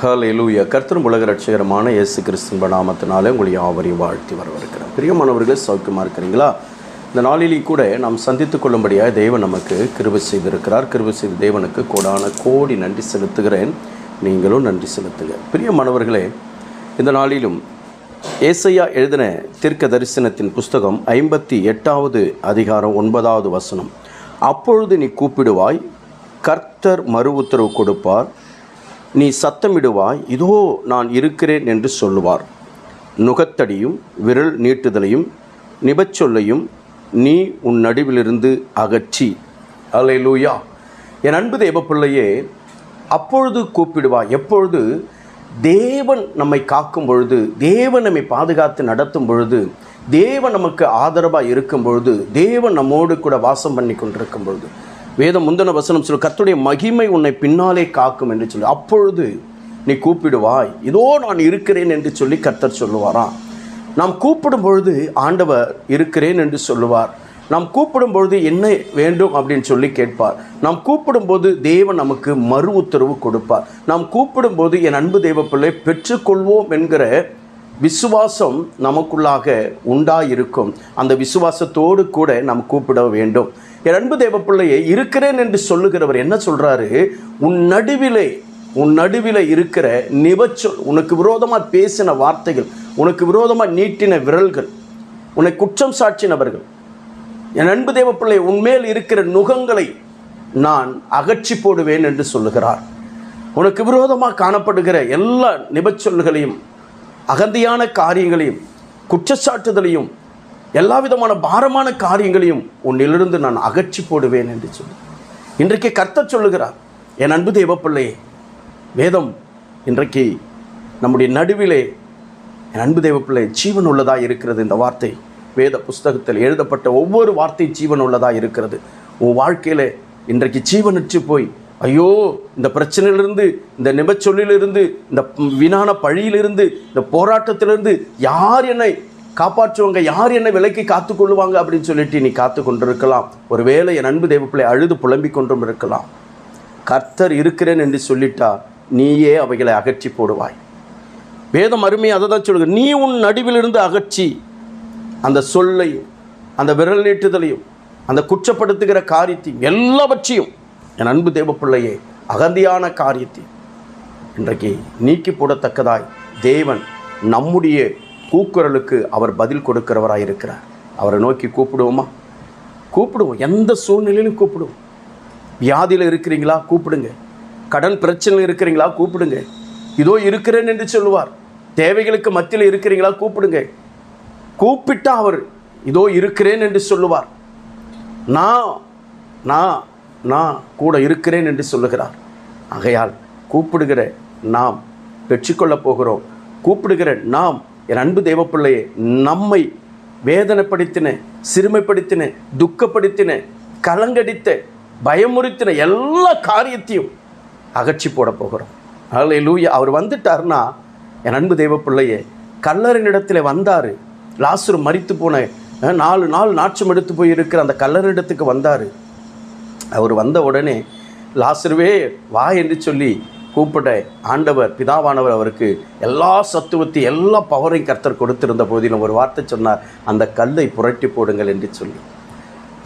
ஹலெலூய கர்த்தரும் உலக ரட்சகரமான இயேசு கிறிஸ்துவின் நாமத்தினாலே உங்களை யாவரையும் வாழ்த்தி வரவிருக்கிறேன் பிரியமானவர்களே சௌக்கியமாக இருக்கிறீங்களா? இந்த நாளிலேயும் கூட நாம் சந்தித்து கொள்ளும்படியாக தேவன் நமக்கு கிருபை செய்திருக்கிறார். கிருபை செய்த தேவனுக்கு கோடான கோடி நன்றி செலுத்துகிறேன். நீங்களும் நன்றி செலுத்துங்க. பிரியமானவர்களே இந்த நாளிலும் ஏசையா எழுதின தீர்க்க தரிசனத்தின் புஸ்தகம் ஐம்பத்தி எட்டாவது அதிகாரம் ஒன்பதாவது வசனம். அப்பொழுது நீ கூப்பிடுவாய் கர்த்தர் மறு உத்தரவு கொடுப்பார் நீ சத்தமிடுவாய் இதோ நான் இருக்கிறேன் என்று சொல்லுவார். நுகத்தடியும் விரல் நீட்டுதலையும் நிபச்சொல்லையும் நீ உன் நடுவிலிருந்து அகற்றி. அலை லூயா என் அன்பு தேவ பிள்ளையே அப்பொழுது கூப்பிடுவாய் எப்பொழுது தேவன் நம்மை காக்கும் பொழுது தேவன் நம்மை பாதுகாத்து நடத்தும் பொழுது தேவன் நமக்கு ஆதரவாக இருக்கும் பொழுது தேவன் நம்மோடு கூட வாசம் பண்ணி கொண்டிருக்கும் பொழுது வேதம் முந்தின வசனம் சொல்லு கத்துடைய மகிமை உன்னை பின்னாலே காக்கும் என்று சொல்லி. அப்பொழுது நீ கூப்பிடுவாய் இதோ நான் இருக்கிறேன் என்று சொல்லி கர்த்தர் சொல்லுவாராம். நாம் கூப்பிடும் பொழுது ஆண்டவர் இருக்கிறேன் என்று சொல்லுவார். நாம் கூப்பிடும் பொழுது என்ன வேண்டும் அப்படின்னு சொல்லி கேட்பார். நாம் கூப்பிடும்போது தேவன் நமக்கு மறு உத்தரவு கொடுப்பார். நாம் கூப்பிடும்போது என் அன்பு தெய்வ பிள்ளை பெற்றுக்கொள்வோம் என்கிற விசுவாசம் நமக்குள்ளாக உண்டாயிருக்கும். அந்த விசுவாசத்தோடு கூட நாம் கூப்பிட வேண்டும். என் அன்பு தேவ பிள்ளையை இருக்கிறேன் என்று சொல்லுகிறவர் என்ன சொல்கிறாரு உன் நடுவிலே உன் நடுவில் இருக்கிற நிபச்சொல் உனக்கு விரோதமாக பேசின வார்த்தைகள் உனக்கு விரோதமாக நீட்டின விரல்கள் உன்னை குற்றம் சாட்சினவர்கள் என் அன்பு தேவ பிள்ளை உன்மேல் இருக்கிற நுகங்களை நான் அகற்றி போடுவேன் என்று சொல்லுகிறார். உனக்கு விரோதமாக காணப்படுகிற எல்லா நிபச்சொல்களையும் அகந்தியான காரியங்களையும் குற்றச்சாட்டுதலையும் எல்லா விதமான பாரமான காரியங்களையும் உன்னிலிருந்து நான் அகற்றி போடுவேன் என்று சொல்லி. இன்றைக்கு கர்த்தர் சொல்லுகிறார் என் அன்பு தேவப்பிள்ளையே வேதம் இன்றைக்கு நம்முடைய நடுவிலே என் அன்பு தேவப்பிள்ளை ஜீவன் உள்ளதாக இருக்கிறது. இந்த வார்த்தை வேத புஸ்தகத்தில் எழுதப்பட்ட ஒவ்வொரு வார்த்தை ஜீவன் உள்ளதாக இருக்கிறது. உன் வாழ்க்கையில் இன்றைக்கு ஜீவனற்று போய் ஐயோ இந்த பிரச்சனையிலிருந்து இந்த நிபச்சொல்லிலிருந்து இந்த வினான பழியிலிருந்து இந்த போராட்டத்திலிருந்து யார் என்னை காப்பாற்றுவாங்க. யார் என்னை விலைக்கு காத்து கொள்ளுவாங்க அப்படின்னு சொல்லிட்டு நீ காத்து கொண்டிருக்கலாம் ஒருவேளை என் அன்பு தேவப்பிள்ளை அழுது புலம்பிக் கொண்டும் இருக்கலாம். கர்த்தர் இருக்கிறேன் என்று சொல்லிட்டா நீயே அவைகளை அகற்றி போடுவாய். வேதம் அருமையை அதை தான் சொல்லுங்க. நீ உன் நடுவிலிருந்து அகற்றி அந்த சொல்லையும் அந்த விரல் நீட்டுதலையும் அந்த குற்றப்படுத்துகிற காரியத்தையும் எல்லாவற்றையும் என் அன்பு தேவப்பிள்ளையே அகந்தியான காரியத்தை இன்றைக்கு நீக்கி போடத்தக்கதாய் தேவன் நம்முடைய கூக்குரலுக்கு அவர் பதில் கொடுக்கிறவராக இருக்கிறார் அவரை நோக்கி கூப்பிடுவோமா? கூப்பிடுவோம். எந்த சூழ்நிலையிலும் கூப்பிடுவோம். வியாதியில் இருக்கிறீங்களா? கூப்பிடுங்க. கடன் பிரச்சனையில் இருக்கிறீங்களா? கூப்பிடுங்க. இதோ இருக்கிறேன் என்று சொல்லுவார். தேவைகளுக்கு மத்தியில் இருக்கிறீங்களா? கூப்பிடுங்க. கூப்பிட்டா அவர் இதோ இருக்கிறேன் என்று சொல்லுவார். நான் நான் நான் கூட இருக்கிறேன் என்று சொல்லுகிறார். ஆகையால் கூப்பிடுகிற நாம் பெற்றுக்கொள்ளப் போகிறோம். கூப்பிடுகிற நாம் என் அன்பு தேவப்பிள்ளையே நம்மை வேதனைப்படுத்தின சிறுமைப்படுத்தின துக்கப்படுத்தின கலங்கடித்த பயமுறுத்தின எல்லா காரியத்தையும் அகற்றி போட போகிறோம். அதில் லூயா அவர் வந்துட்டார்னா என் அன்பு தேவப்பிள்ளையே கல்லறினிடத்தில் வந்தார். லாசுரு மறித்து போன நாலு நாள் நாட்சம் எடுத்து போய் இருக்கிற அந்த கல்லறிடத்துக்கு வந்தார். அவர் வந்த உடனே லாசுருவே வா என்று சொல்லி கூப்பிட ஆண்டவர் பிதாவானவர் அவருக்கு எல்லா சத்துவத்தை எல்லா பவரையும் கர்த்தர் கொடுத்திருந்த போதிலும் ஒரு வார்த்தை சொன்னார் அந்த கல்லை புரட்டி போடுங்கள் என்று சொல்லி.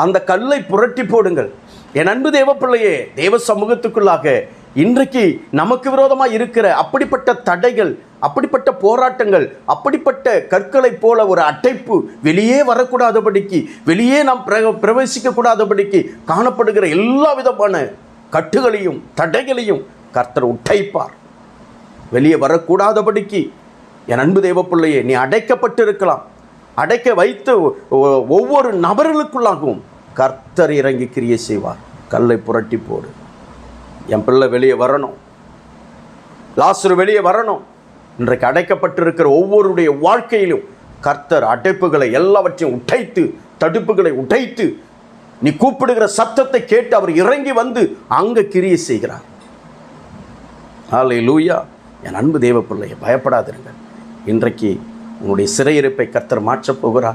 அந்த கல்லை புரட்டி போடுங்கள். என் அன்பு தேவப்பிள்ளையே தேவ சமூகத்துக்குள்ளாக இன்றைக்கு நமக்கு விரோதமாக இருக்கிற அப்படிப்பட்ட தடைகள் அப்படிப்பட்ட போராட்டங்கள் அப்படிப்பட்ட கற்களைப் போல ஒரு அட்டைப்பு வெளியே வரக்கூடாதபடிக்கு வெளியே நாம் பிர பிரவேசிக்க கூடாதபடிக்கு காணப்படுகிற எல்லா விதமான கட்டுகளையும் தடைகளையும் கர்த்தர் உட்டைப்பார். வெளியே வரக்கூடாதபடிக்கு என் அன்பு தேவப்பிள்ளையே நீ அடைக்கப்பட்டிருக்கலாம். அடைக்க வைத்து ஒவ்வொரு நபர்களுக்குள்ளாகவும் கர்த்தர் இறங்கி கிரியை செய்வார். கல்லை புரட்டி போடு. என் பிள்ளை வெளியே வரணும். லாசுரு வெளியே வரணும். இன்றைக்கு அடைக்கப்பட்டிருக்கிற ஒவ்வொருடைய வாழ்க்கையிலும் கர்த்தர் அடைப்புகளை எல்லாவற்றையும் உடைத்து தடுப்புகளை உடைத்து நீ கூப்பிடுகிற சத்தத்தை கேட்டு அவர் இறங்கி வந்து அங்கே கிரியை செய்கிறார். ஹாலே லூயா என் அன்பு தேவ பிள்ளையை பயப்படாதிருங்கள். இன்றைக்கு உன்னுடைய சிறையிருப்பை கர்த்தர் மாற்றப் போகிறார்.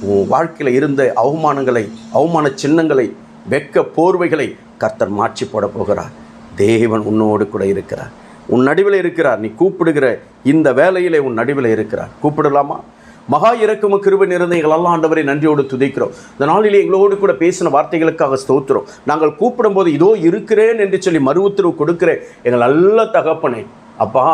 உன் வாழ்க்கையில் இருந்த அவமானங்களை அவமான சின்னங்களை வெக்க போர்வைகளை கர்த்தர் மாற்றி போட போகிறார். தேவன் உன்னோடு கூட இருக்கிறார். உன் நடுவில் இருக்கிறார். நீ கூப்பிடுகிற இந்த வேலையிலே உன் நடுவில் இருக்கிறார். கூப்பிடலாமா? மகா இறக்கும கிருப நிறைந்த எங்கள் அல்லா ஆண்டவரை நன்றியோடு துதிக்கிறோம். இந்த நாளிலே எங்களோடு கூட பேசின வார்த்தைகளுக்காக ஸ்தோத்திரம். நாங்கள் கூப்பிடும்போது இதோ இருக்கிறேன் என்று சொல்லி மறு உத்தரவு கொடுக்கிறேன். எங்கள் நல்ல தகப்பனை அப்பா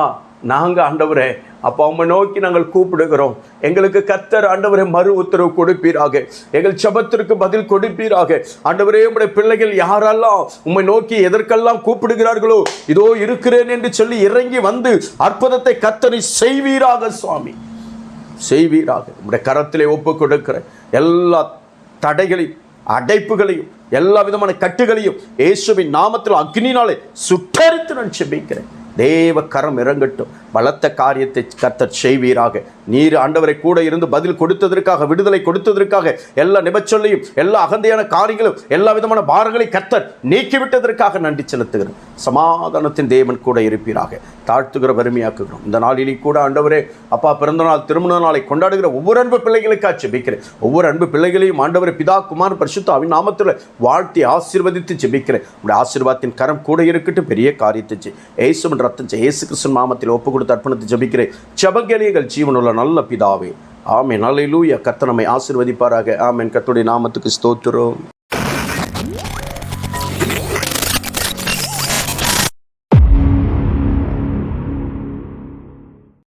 நாங்கள் ஆண்டவரே அப்பா உம்மை நோக்கி நாங்கள் கூப்பிடுகிறோம். எங்களுக்கு கத்தர் ஆண்டவரே மறு உத்தரவு கொடுப்பீராக. எங்கள் சபத்திற்கு பதில் கொடுப்பீராக. ஆண்டவரே உடைய பிள்ளைகள் யாரெல்லாம் உம்மை நோக்கி எதற்கெல்லாம் கூப்பிடுகிறார்களோ இதோ இருக்கிறேன் என்று சொல்லி இறங்கி வந்து அற்புதத்தை கத்தனை செய்வீராக சுவாமி. செய்வீராக. நம்முடைய கரத்திலே ஒப்பு கொடுக்கிற எல்லா தடைகளையும் அடைப்புகளையும் எல்லா விதமான கட்டுகளையும் இயேசுவின் நாமத்தில் அக்னினாலே சுட்டரித்து நான் செபிக்கிறேன். தேவ கரம் இறங்கட்டும். பலத்த காரியத்தை கத்தர் செய்வீராக. நீர் ஆண்டவரை கூட இருந்து பதில் கொடுத்ததற்காக விடுதலை கொடுத்ததற்காக எல்லா நிபச்சொல்லையும் எல்லா அகந்தையான காரியங்களும் எல்லா விதமான பாரங்களை கத்தர் நீக்கிவிட்டதற்காக நன்றி செலுத்துகிறோம். சமாதானத்தின் தேவன் கூட இருப்பீராக. தாழ்த்துகிற வறுமையாக்குகிறோம். இந்த நாளிலே கூட ஆண்டவரே அப்பா பிறந்த நாள் திருமண நாளை கொண்டாடுகிற ஒவ்வொரு அன்பு பிள்ளைகளுக்காக ஜெபிக்கிறேன். ஒவ்வொரு அன்பு பிள்ளைகளையும் ஆண்டவரை பிதா குமார் பரிசுத்த அவின் நாமத்தில் வாழ்த்தி ஆசீர்வதித்து ஜெபிக்கிறேன். உடைய ஆசீர்வாதத்தின் கரம் கூட இருக்கட்டும். பெரிய காரியத்தை ஏசுமன்ற ஏசுவின் ரத்தம் இயேசு ஏசு மாமத்தில் ஒப்பு கொடுத்து அர்ப்பணித்து ஜபிக்கிறேன். ஜெபங்கலியங்கள் ஜீவனுள்ள நல்ல பிதாவே. ஆமென். அல்லேலூயா கர்த்தர் நம்மை ஆசீர்வதிப்பாராக. ஆமென். கர்த்தருடைய நாமத்துக்கு ஸ்தோத்திரம்.